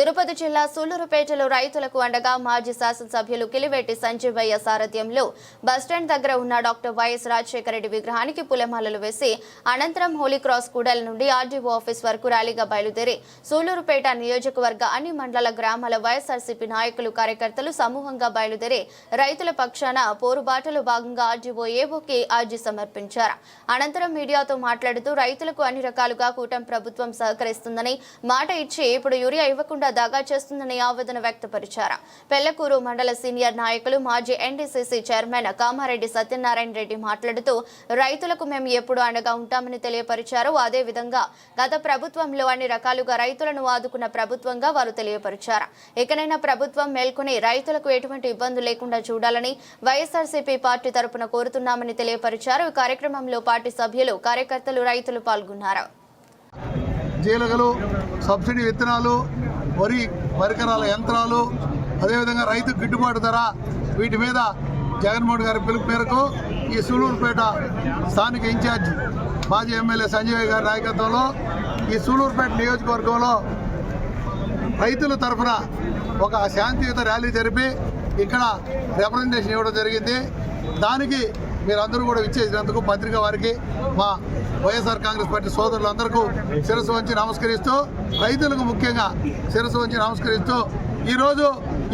తిరుపతి జిల్లా సూలూరుపేటలో రైతులకు అండగా మాజీ శాసనసభ్యులు కిలివేటి సంజీవయ్య సారథ్యంలో బస్టాండ్ దగ్గర ఉన్న డాక్టర్ వైఎస్ రాజశేఖర రెడ్డి విగ్రహానికి పులమాలలు వేసి అనంతరం హోలీ క్రాస్ కూడల నుండి ఆర్డీఓ ఆఫీస్ వరకు ర్యాలీగా బయలుదేరి సూళ్ళూరుపేట నియోజకవర్గ అన్ని మండల గ్రామాల వైఎస్ఆర్సీపీ నాయకులు కార్యకర్తలు సమూహంగా బయలుదేరి రైతుల పక్షాన పోరుబాటలో భాగంగా ఆర్డీఓ ఏవోకి అర్జీ సమర్పించారు. అనంతరం మీడియాతో మాట్లాడుతూ రైతులకు అన్ని రకాలుగా కూటమి ప్రభుత్వం సహకరిస్తుందని మాట ఇచ్చి ఇప్పుడు యూరియా ఇవ్వకుండా దాగా చేస్తుందని ఆవేదన వ్యక్తపరిచారు. పెళ్ళకూరు మండల సీనియర్ నాయకులు మాజీ ఎన్డీసీసీ చైర్మన్ కామారెడ్డి సత్యనారాయణ రెడ్డి మాట్లాడుతూ రైతులకు మేము ఎప్పుడు అండగా ఉంటామని తెలియపరిచారు. అదేవిధంగా గత ప్రభుత్వంలో అన్ని రకాలుగా రైతులను ఆదుకున్న ప్రభుత్వంగా వారు తెలియపరిచారు. ఇకనైనా ప్రభుత్వం మేల్కొని రైతులకు ఎటువంటి ఇబ్బందులు లేకుండా చూడాలని వైఎస్ఆర్సీపీ పార్టీ తరపున కోరుతున్నామని తెలియపరిచారు. ఈ కార్యక్రమంలో పార్టీ సభ్యులు కార్యకర్తలు రైతులు పాల్గొన్నారు. జీలగలు సబ్సిడీ విత్తనాలు వరి పరికరాల యంత్రాలు అదేవిధంగా రైతు గిట్టుబాటు ధర వీటి మీద జగన్మోహన్ గారి పిలుపు మేరకు ఈ సూలూరుపేట స్థానిక ఇన్ఛార్జ్ మాజీ ఎమ్మెల్యే సంజయ్ గారి నాయకత్వంలో ఈ సూలూరుపేట నియోజకవర్గంలో రైతుల తరఫున ఒక శాంతియుత ర్యాలీ జరిపి ఇక్కడ రిప్రజెంటేషన్ ఇవ్వడం జరిగింది. దానికి మీరందరూ కూడా విచ్చేసినందుకు పత్రిక వారికి మా వైఎస్ఆర్ కాంగ్రెస్ పార్టీ సోదరులందరికీ శిరస్సు వంచి నమస్కరిస్తూ రైతులకు ముఖ్యంగా శిరస్సు వంచి నమస్కరిస్తూ ఈరోజు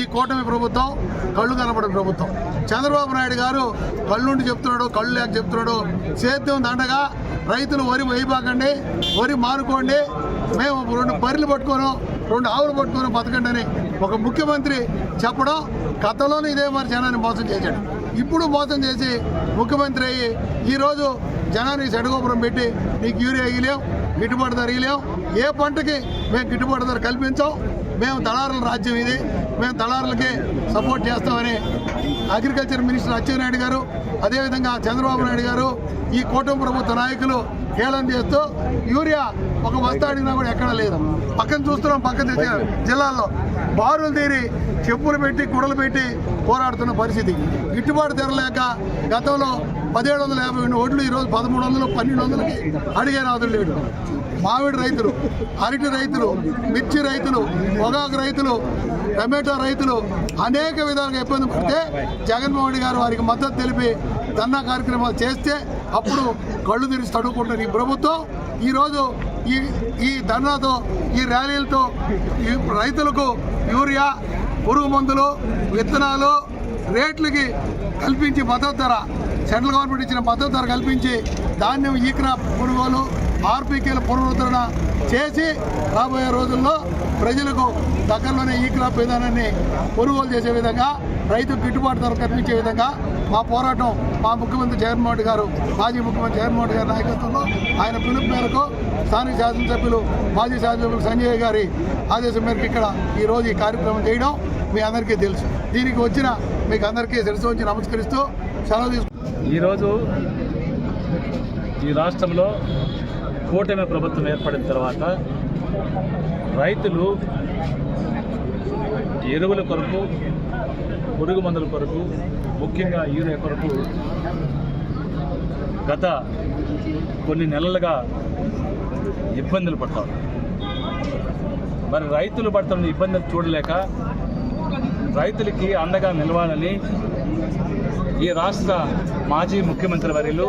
ఈ కూటమి ప్రభుత్వం కళ్ళు కనబడిన ప్రభుత్వం. చంద్రబాబు నాయుడు గారు కళ్ళుండి చెప్తున్నాడు కళ్ళు లేక చెప్తున్నాడు. సేద్యం దండగా రైతులు వరి వేయబాకండి వరి మానుకోండి మేము రెండు బర్రెలు పట్టుకోను రెండు ఆవులు పట్టుకొని బతకండి అని ఒక ముఖ్యమంత్రి చెప్పడం గతంలోనూ ఇదే మరి జనాన్ని మోసం చేశాడు. ఇప్పుడు మోసం చేసి ముఖ్యమంత్రి అయ్యి ఈరోజు జనానికి చెడగోపురం పెట్టి నీకు యూరియా ఇయ్యలేం గిట్టుబాటు ధర ఇయ్యలేం ఏ పంటకి మేము గిట్టుబాటు ధర కల్పించాం? మేము దళారుల రాజ్యం ఇది. మేము దళారులకి సపోర్ట్ చేస్తామని అగ్రికల్చర్ మినిస్టర్ అచ్చెన్నాయుడు గారు అదేవిధంగా చంద్రబాబు నాయుడు గారు ఈ కూటమి ప్రభుత్వ నాయకులు హేళన చేస్తూ యూరియా ఒక బస్తా అడిగినా కూడా ఎక్కడా లేదు. పక్కన చూస్తున్నాం పక్కన జిల్లాల్లో. బారులు తీరి చెప్పులు పెట్టి కుడలు పెట్టి పోరాడుతున్న పరిస్థితి. గిట్టుబాటు ధర లేక గతంలో పదిహేడు వందల యాభై ఉన్న ఒడ్లు ఈరోజు పదమూడు వందలు పన్నెండు వందలకి అడిగే నాదులు లేడు. మామిడి రైతులు అరటి రైతులు మిర్చి రైతులు పొగాకు రైతులు టమాటో రైతులు అనేక విధాలుగా ఇబ్బంది పడితే జగన్మోహన్ రెడ్డి గారు వారికి మద్దతు తెలిపి ధన్నా కార్యక్రమాలు చేస్తే అప్పుడు కళ్ళు తెరిచి తడుకుంటున్నారు ఈ ప్రభుత్వం. ఈరోజు ఈ ఈ ధర్నాతో ఈ ర్యాలీలతో ఈ రైతులకు యూరియా పురుగు మందులు విత్తనాలు రేట్లకి కల్పించి మద్దతు ధర సెంట్రల్ గవర్నమెంట్ ఇచ్చిన మద్దతు ధర కల్పించి ధాన్యం ఈ క్రాప్ కొనుగోలు ఆర్పీకేల పునరుద్ధరణ చేసి రాబోయే రోజుల్లో ప్రజలకు దగ్గరలోనే ఈ క్రాప్ విధానాన్ని కొనుగోలు చేసే విధంగా రైతు గిట్టుబాటు ధర కల్పించే విధంగా మా పోరాటం మా ముఖ్యమంత్రి జగన్మోహన్ రెడ్డి గారు మాజీ ముఖ్యమంత్రి జగన్మోహన్ రెడ్డి గారి నాయకత్వంలో ఆయన పిలుపు మేరకు స్థానిక శాసనసభ్యులు మాజీ శాసనసభ్యులు సంజయ్ గారి ఆదేశం మేరకు ఇక్కడ ఈరోజు ఈ కార్యక్రమం చేయడం మీ అందరికీ తెలుసు. దీనికి వచ్చిన మీకు అందరికీ తెలుసు వచ్చి నమస్కరిస్తూ సెలవు తీసుకు ఈరోజు ఈ రాష్ట్రంలో కూటమి ప్రభుత్వం ఏర్పడిన తర్వాత రైతులు ఎరువుల కొరకు పురుగు మందుల కొరకు ముఖ్యంగా యూరియా కొరకు గత కొన్ని నెలలుగా ఇబ్బందులు పడతారు మరి రైతులు పడుతున్న ఇబ్బందులు చూడలేక రైతులకి అండగా నిలవాలని ఈ రాష్ట్ర మాజీ ముఖ్యమంత్రి వర్యులు